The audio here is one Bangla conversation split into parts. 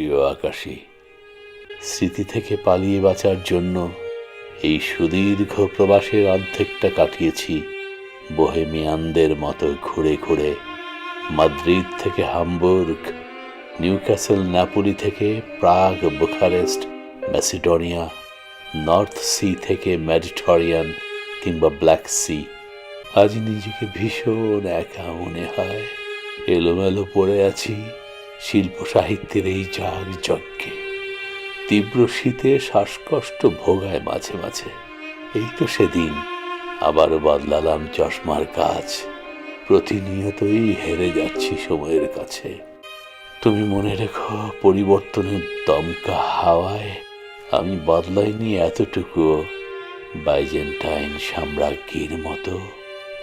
প্রিয় আকাশী, স্মৃতি থেকে পালিয়ে বাঁচার জন্য এই সুদীর্ঘ প্রবাসের অর্ধেকটা কাটিয়েছি বোহেমিয়ানদের মতো ঘুরে ঘুরে। মাদ্রিদ থেকে হামবুর্গ, নিউক্যাসেল ন্যাপোলি থেকে Prague, Bucharest, Macedonia, North Sea থেকে মেডিটেরিয়ান কিংবা ব্ল্যাক সি। আজ নিজেকে ভীষণ একা মনে হয়। এলোমেলো পড়ে আছি। শিল্প সাহিত্যের এই জাগ যজ্ঞে তীব্র শীতে শ্বাসকষ্ট ভোগায় মাঝে মাঝে। এই তো সেদিন আবারও বদলালাম চশমার কাজ। প্রতিনিয়তই হেরে যাচ্ছি সময়ের কাছে। তুমি মনে রেখো, পরিবর্তনের দমকা হাওয়ায় আমি বদলাইনি এতটুকুও। বাইজেন্টাইন সাম্রাজ্ঞীর মতো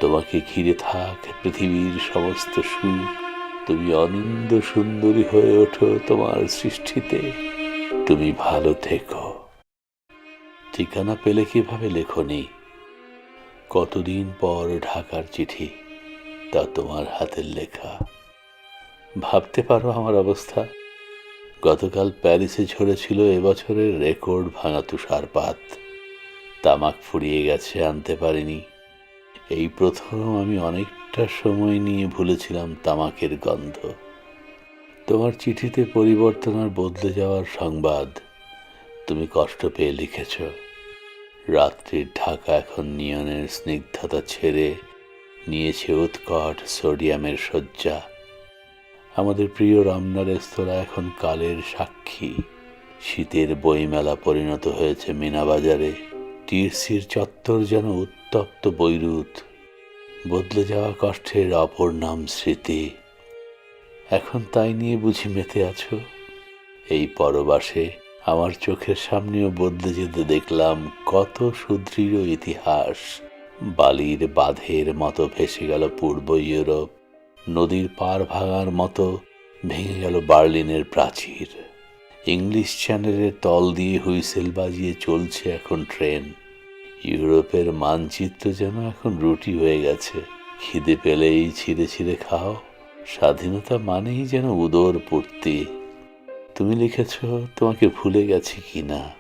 তোমাকে ঘিরে থাক পৃথিবীর সমস্ত সুখ। তুমি অনিন্দ সুন্দরী হয়ে ওঠো তোমার সৃষ্টিতে। তুমি ভালো থেকো। ঠিকানা পেলে কীভাবে লেখনি? কতদিন পর ঢাকার চিঠি, তা তোমার হাতের লেখা। ভাবতে পারো আমার অবস্থা? গতকাল প্যারিসে ঝরেছিল এবছরের রেকর্ড ভাঙা তুষারপাত। তামাক ফুরিয়ে গেছে, আনতে পারিনি। এই প্রথম আমি অনেকটা সময় নিয়ে ভুলেছিলাম তামাকের গন্ধ। তোমার চিঠিতে পরিবর্তন আর বদলে যাওয়ার সংবাদ তুমি কষ্ট পেয়ে লিখেছ। রাত্রির ঢাকা এখন নিয়নের স্নিগ্ধতা ছেড়ে নিয়েছে উৎকট সোডিয়ামের শয্যা। আমাদের প্রিয় রামনা রেস্তোরাঁ এখন কালের সাক্ষী। শীতের বইমেলা পরিণত হয়েছে মিনাবাজারে চত্বর যেন উত্তপ্ত বৈরুত, বদলে যাওয়া কষ্টের অপর নাম স্মৃতি। এখন তাই নিয়ে বুঝি মেতে আছো? এই পরবাসে আমার চোখের সামনেও বদলে যেতে দেখলাম কত সুদৃঢ় ইতিহাস। বালির বাঁধের মতো ভেসে গেল পূর্ব ইউরোপ, নদীর পার ভাঙার মতো ভেঙে গেল বার্লিনের প্রাচীর। ইংলিশ চ্যানেলের তল দিয়ে হুইসেল বাজিয়ে চলছে এখন ট্রেন। ইউরোপের মানচিত্র যেন এখন রুটি হয়ে গেছে। খিদে পেলেই ছিঁড়ে ছিঁড়ে খাও। স্বাধীনতা মানেই যেন উদর পূর্তি। তুমি লিখেছ, তোমাকে ভুলে গেছি কি না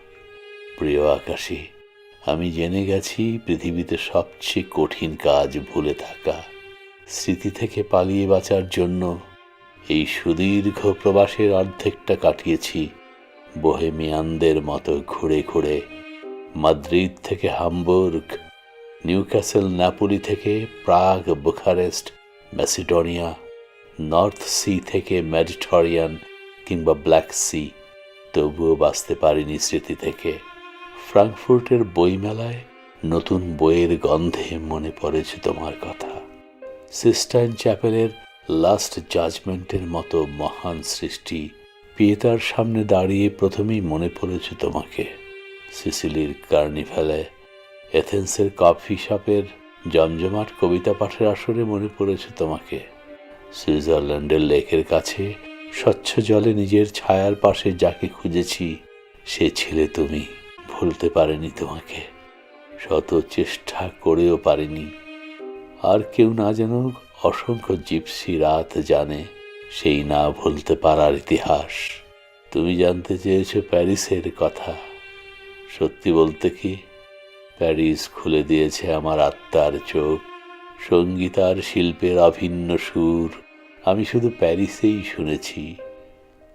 প্রিয় আকাশী, আমি জেনে গেছি পৃথিবীতে সবচেয়ে কঠিন কাজ ভুলে থাকা। স্মৃতি থেকে পালিয়ে বাঁচার জন্য এই সুদীর্ঘ প্রবাসের অর্ধেকটা কাটিয়েছি। বোহেমিয়ানদের মতো ঘুরে ঘুরে মাদ্রিদ থেকে হামবুর্গ, নিউক্যাসেল ন্যাপোলি থেকে Prague, Bucharest, Macedonia, North Sea থেকে মেডিটেরিয়ান কিংবা ব্ল্যাক সি। তবুও বাঁচতে পারিনি স্মৃতি থেকে। ফ্রাঙ্কফুর্টের বইমেলায় নতুন বইয়ের গন্ধে মনে পড়েছে তোমার কথা। সিস্টাইন চ্যাপেলের লাস্ট জাজমেন্টের মতো মহান সৃষ্টি পিয়েতার সামনে দাঁড়িয়ে প্রথমেই মনে পড়েছে তোমাকে। সিসিলির কার্নিভ্যালে। এথেন্সের কফি শপের জমজমাট কবিতা পাঠের আসরে মনে পড়েছে তোমাকে। সুইজারল্যান্ডের লেকের কাছে স্বচ্ছ জলে নিজের ছায়ার পাশে যাকে খুঁজেছি, সে ছিলে তুমি, ভুলতে পারেনি তোমাকে। শত চেষ্টা করেও পারিনি। আর কেউ না যেন অসংখ্য জিপসি রাত জানে, সেই না ভুলতে পারার ইতিহাস। তুমি জানতে চেয়েছো প্যারিসের কথা। সত্যি বলতে কি? প্যারিস খুলে দিয়েছে আমার আত্মার চোখ। সংগীত আর শিল্পের অভিন্ন সুর। আমি শুধু প্যারিসেই শুনেছি।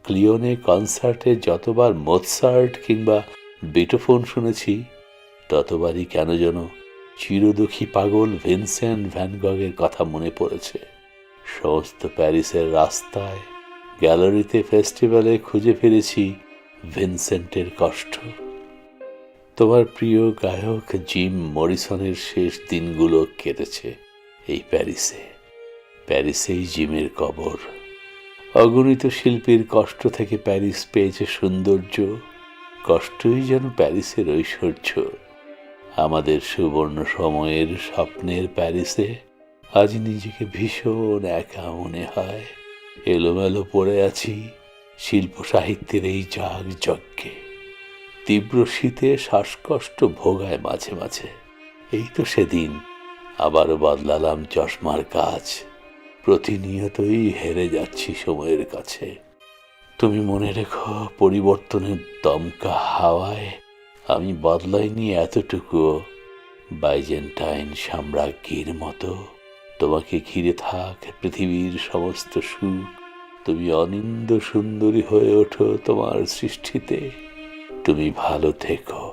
ক্লিওনে কনসার্টে যতবার মোৎসার্ট কিংবা বেটোফোন শুনেছি, ততবারই কেন যেন চিরদুখী পাগল ভিনসেন্ট ভ্যানগগের কথা মনে পড়েছে। সমস্ত প্যারিসের রাস্তায় গ্যালারিতে ফেস্টিভ্যালে খুঁজে ফিরেছি ভিনসেন্টের কষ্ট। তোমার প্রিয় গায়ক জিম মরিসনের শেষ দিনগুলো কেটেছে এই প্যারিসে। প্যারিসেই জিমের কবর। অগণিত শিল্পীর কষ্ট থেকে প্যারিস পেয়েছে সৌন্দর্য, কষ্টই যেন প্যারিসের ঐশ্বর্য। আমাদের সুবর্ণ সময়ের স্বপ্নের প্যারিসে আজ নিজেকে ভীষণ একা মনে হয়। এলোমেলো পড়ে আছি শিল্প সাহিত্যের এই জাগ যজ্ঞে তীব্র শীতে শ্বাসকষ্ট ভোগায় মাঝে মাঝে। এই তো সেদিন আবারও বদলালাম চশমার কাজ। প্রতিনিয়তই হেরে যাচ্ছি সময়ের কাছে। তুমি মনে রেখো, পরিবর্তনের দমকা হাওয়ায় আমি বদলাইনি এতটুকুও। বাইজেন্টাইন সাম্রাজ্ঞীর মতো, তোমাকে ঘিরে থাক পৃথিবীর সমস্ত সুখ। তুমি অনিন্দ সুন্দরী হয়ে ওঠো তোমার সৃষ্টিতে। তুমি ভালো থেকো।